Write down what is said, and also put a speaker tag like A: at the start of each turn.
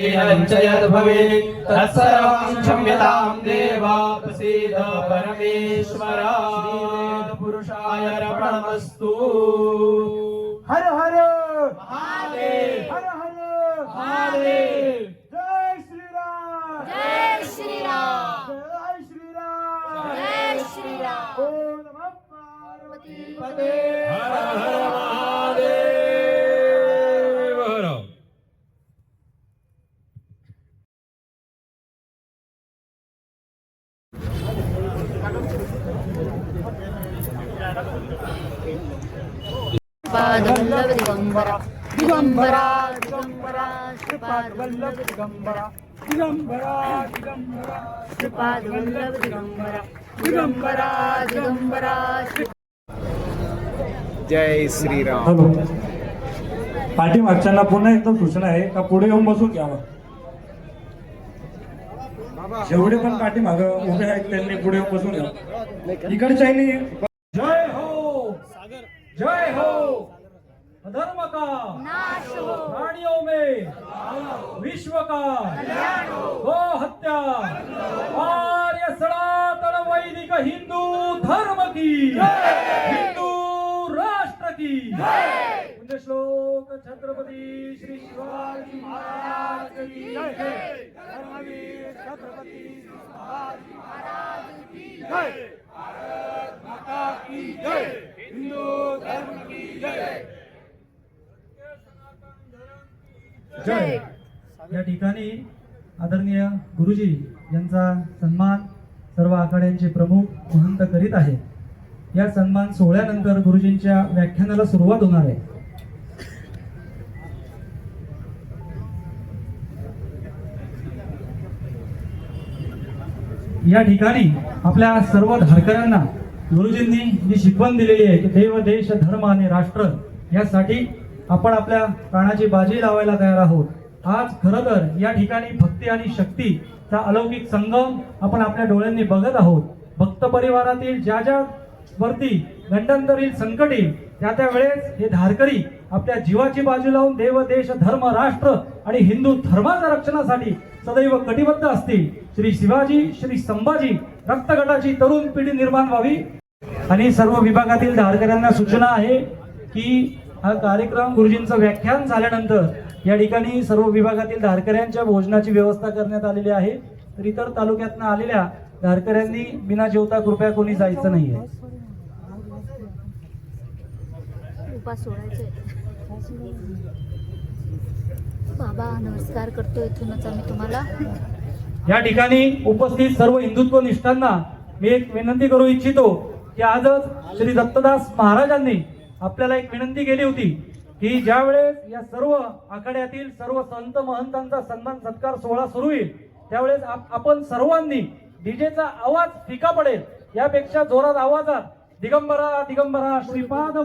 A: च यद्भवेत् तत्सर्वं क्षम्यतां देव प्रसीद परमेश्वर। पुरुषाय अर्पणमस्तु
B: हर हर।
A: महादेव।
B: हर हर।
A: महादेव।
B: जय श्रीराम।
C: जय श्रीराम।
B: जय श्रीराम।
C: जय श्रीराम।
B: ओम नमः पार्वती
A: पदे
C: पादवल्लभ दिगंबरा दिगंबरा दिगंबरा श्रीपाद वल्लभ दिगंबरा।
B: दिगंबरा दिगंबरा
C: श्रीपाद वल्लभ दिगंबरा। दिगंबरा दिगंबरा श्री
D: जय श्रीराम।
B: हॅलो. पाठीमागच्यांना पुन्हा एकदा सूचना आहे का पुढे येऊन बसून घ्यावं जेवढे पण पाठीमाग उभे आहेत त्यांनी पुढे येऊन बसून घ्यावं इकडच्यानी जय हो। जय हो। अधर्म का।
C: नाश हो।
B: प्राणियों में। विश्व का। गो हत्या। आर्य सनातन वैदिक हिंदू धर्म की। हिंदू राष्ट्र की। पुण्य श्लोक छत्रपती श्री शिवाजी महाराज की। जय। धर्मवीर छत्रपती शिवाजी महाराज की। जय। हिंदू धर्म की जय।
C: जय।
E: या ठिकाणी आदरणीय गुरुजी यांचा सन्मान सर्व आखाड्यांचे प्रमुख महंत करीत आहे या सन्मान सोहळ्यानंतर गुरुजींच्या व्याख्यानाला सुरुवात होणार आहे. या ठिकाणी आपल्या सर्व धारकऱ्यांना गुरुजींनी जी शिकवण दिलेली आहे की देव देश धर्म आणि राष्ट्र यासाठी आपण आपल्या प्राणाची बाजी लावायला तयार आहोत. आज खरं तर या ठिकाणी भक्ती आणि शक्तीचा अलौकिक संगम आपण आपल्या डोळ्यांनी बघत आहोत. भक्त परिवारातील ज्या ज्या वरती गंडंतरील संकट येईल त्या त्या वेळेस हे धारकरी आपल्या जीवाची बाजू लावून देव देश धर्म राष्ट्र आणि हिंदू धर्माच्या रक्षणासाठी सदैव कटिबद्ध असतील. श्री शिवाजी श्री संभाजी रक्तगटाची तरुण पिढी निर्माण व्हावी. आणि सर्व विभागातील धारकऱ्यांना सूचना आहे की हा कार्यक्रम गुरुजींचं व्याख्यान झाल्यानंतर या ठिकाणी सर्व विभागातील धारकऱ्यांच्या भोजनाची व्यवस्था करण्यात आलेली आहे. तर इतर तालुक्यातनं आलेल्या धारकऱ्यांनी बिना जेवता कृपया कोणी जायचं
C: बाबा नमस्कार करतो इथूनच आम्ही तुम्हाला.
E: या ठिकाणी उपस्थित सर्व हिंदुत्व निष्ठांना मी एक विनंती करू इच्छितो की आजच श्री दत्तदास महाराजांनी आपल्याला एक विनंती केली होती की ज्या वेळेस या सर्व आखाड्यातील सर्व संत महंतांचा सन्मान सत्कार सोहळा सुरू होईल त्यावेळेस आप- आपण सर्वांनी डीजेचा आवाज फिका पडेल. यापेक्षा जोरात आवाजात दिगंबरा दिगंबरा श्रीपाद